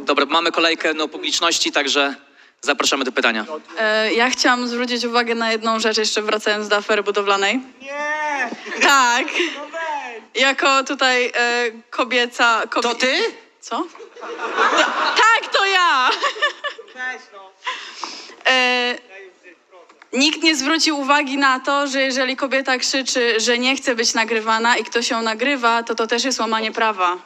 Dobra, mamy kolejkę no, publiczności, także zapraszamy do pytania. E, Ja chciałam zwrócić uwagę na jedną rzecz, jeszcze wracając do afery budowlanej. Nie! Tak, No jako tutaj e, kobieca... Kobie... To ty? Co? Tak, to ja! No. E, Nikt nie zwrócił uwagi na to, że jeżeli kobieta krzyczy, że nie chce być nagrywana i ktoś ją nagrywa, to to też jest łamanie prawa.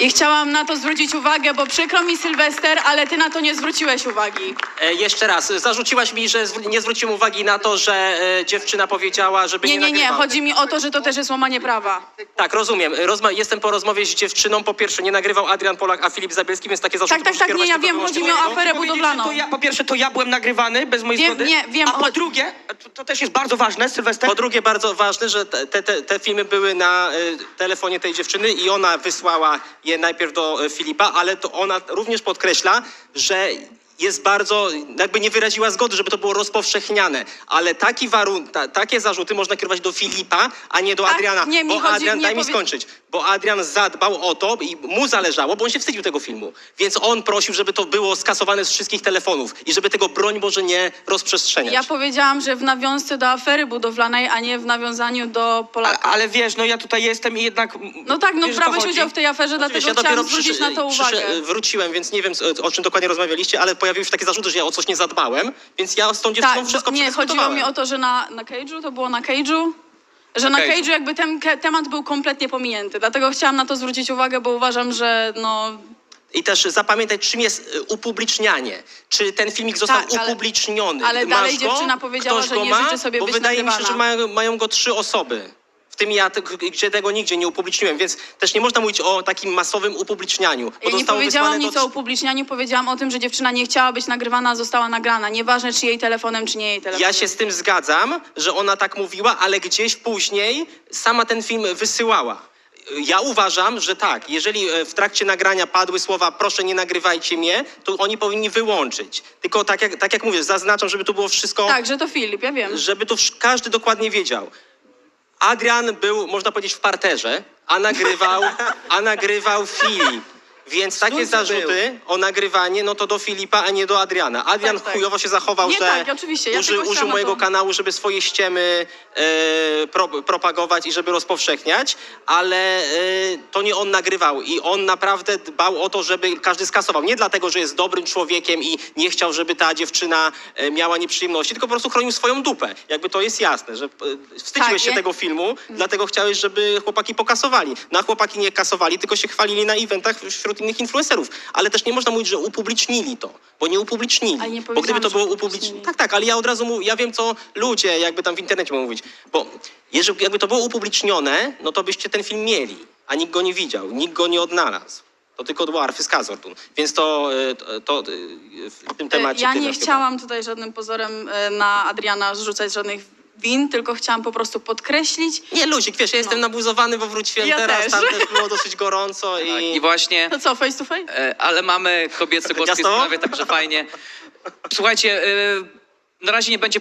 I chciałam na to zwrócić uwagę, bo przykro mi Sylwester, ale ty na to nie zwróciłeś uwagi. E, jeszcze raz, zarzuciłaś mi, że zwr- nie zwróciłem uwagi na to, że e, dziewczyna powiedziała, żeby nie, Nie, nie, nie, nagrywała. chodzi mi o to, że to też jest łamanie prawa. Tak, rozumiem. Rozma- jestem po rozmowie z dziewczyną. Po pierwsze, nie nagrywał Adrian Polak, a Filip Zabielski, więc takie zarzuty Tak, tak, muszę tak, nie, kierować ja tylko wiem, wyłącznie chodzi mi do o niego. aferę powiedzieć, że budowlaną. To ja, po pierwsze, to ja byłem nagrywany bez mojej Wiem, zgody. nie, wiem, A po drugie, to, to też jest bardzo ważne, Sylwester. Po drugie, bardzo ważne, że te, te, te, filmy były na y, telefonie tej dziewczyny i ona wysłała je najpierw do y, Filipa, ale to ona również podkreśla, że jest bardzo, jakby nie wyraziła zgody, żeby to było rozpowszechniane, ale taki warun, ta, takie zarzuty można kierować do Filipa, a nie do Adriana. nie, mi bo chodzi- Adrian, nie daj mi powie- skończyć, bo Adrian zadbał o to i mu zależało, bo on się wstydził tego filmu, więc on prosił, żeby to było skasowane z wszystkich telefonów i żeby tego broń Boże nie rozprzestrzeniać. Ja powiedziałam, że w nawiązce do afery budowlanej, a nie w nawiązaniu do A, Polaka. ale wiesz, no ja tutaj jestem i jednak... No tak, no wiesz, o co brałeś chodzi? udział w tej aferze, Oczywiście, dlatego ja chciałam dopiero zwrócić przyszedł- na to uwagę. wróciłem, więc nie wiem, o, o czym dokładnie rozmawialiście, ale pojawiły się takie zarzuty, że ja o coś nie zadbałem, więc ja z tą dziewczyną Tak, wszystko bo, nie, chodziło mi o to, że na, na Cage'u, to było na Cage'u, że na Cage'u. Cage'u jakby ten ke- temat był kompletnie pominięty. Dlatego chciałam na to zwrócić uwagę, bo uważam, że no... I też zapamiętać, czym jest y, upublicznianie. Czy ten filmik został Tak, ale- upubliczniony? ale dalej dziewczyna powiedziała, Ktoś że go nie ma? życzy sobie Bo być wydaje mi się, nagrywana. że mają, mają go trzy osoby. W tym ja, te- gdzie tego nigdzie nie upubliczniłem, więc też nie można mówić o takim masowym upublicznianiu. Ja nie powiedziałam nic do o upublicznianiu, powiedziałam o tym, że dziewczyna nie chciała być nagrywana, została nagrana. Nieważne, czy jej telefonem, czy nie jej telefonem. Ja się z tym zgadzam, że ona tak mówiła, ale gdzieś później sama ten film wysyłała. Ja uważam, że tak, jeżeli e, w trakcie nagrania padły słowa proszę nie nagrywajcie mnie, to oni powinni wyłączyć. Tylko tak jak, tak jak mówię, zaznaczam, żeby to było wszystko, Tak, że to Filip, ja wiem. żeby to każdy dokładnie wiedział. Adrian był, można powiedzieć, w parterze, a nagrywał, a nagrywał Filip. Więc takie Snucy zarzuty o nagrywanie, no to do Filipa, a nie do Adriana. Adrian Tak, tak. chujowo się zachował, Nie, że tak, oczywiście, ja uży, użył chciałam mojego to- kanału, żeby swoje ściemy e, pro, propagować i żeby rozpowszechniać, ale e, to nie on nagrywał i on naprawdę dbał o to, żeby każdy skasował. Nie dlatego, że jest dobrym człowiekiem i nie chciał, żeby ta dziewczyna e, miała nieprzyjemności, tylko po prostu chronił swoją dupę. Jakby to jest jasne, że e, wstydziłeś Tak, się ja- tego filmu, dlatego chciałeś, żeby chłopaki pokasowali. No a chłopaki nie kasowali, tylko się chwalili na eventach wśród innych influencerów. Ale też nie można mówić, że upublicznili to, bo nie upublicznili. Ale nie bo gdyby to było upublicznili. Tak, tak, ale ja od razu mówię, ja wiem, co ludzie jakby tam w internecie mogą mówić. Bo jeżeli, jakby to było upublicznione, no to byście ten film mieli, a nikt go nie widział, nikt go nie odnalazł. To tylko Dwarfy z Kazortun. Więc to, e, to, to e, w tym temacie... Ja nie chciałam tutaj żadnym pozorem e, na Adriana zrzucać żadnych win, tylko chciałam po prostu podkreślić. Nie, Luzik, wiesz, ja jestem nabuzowany, bo wróciłem Ja teraz, też. tam też było dosyć gorąco Tak, i... I właśnie, To co, face to face? e, ale mamy kobiece głos w tej sprawie, także fajnie. Słuchajcie, e, na razie nie będzie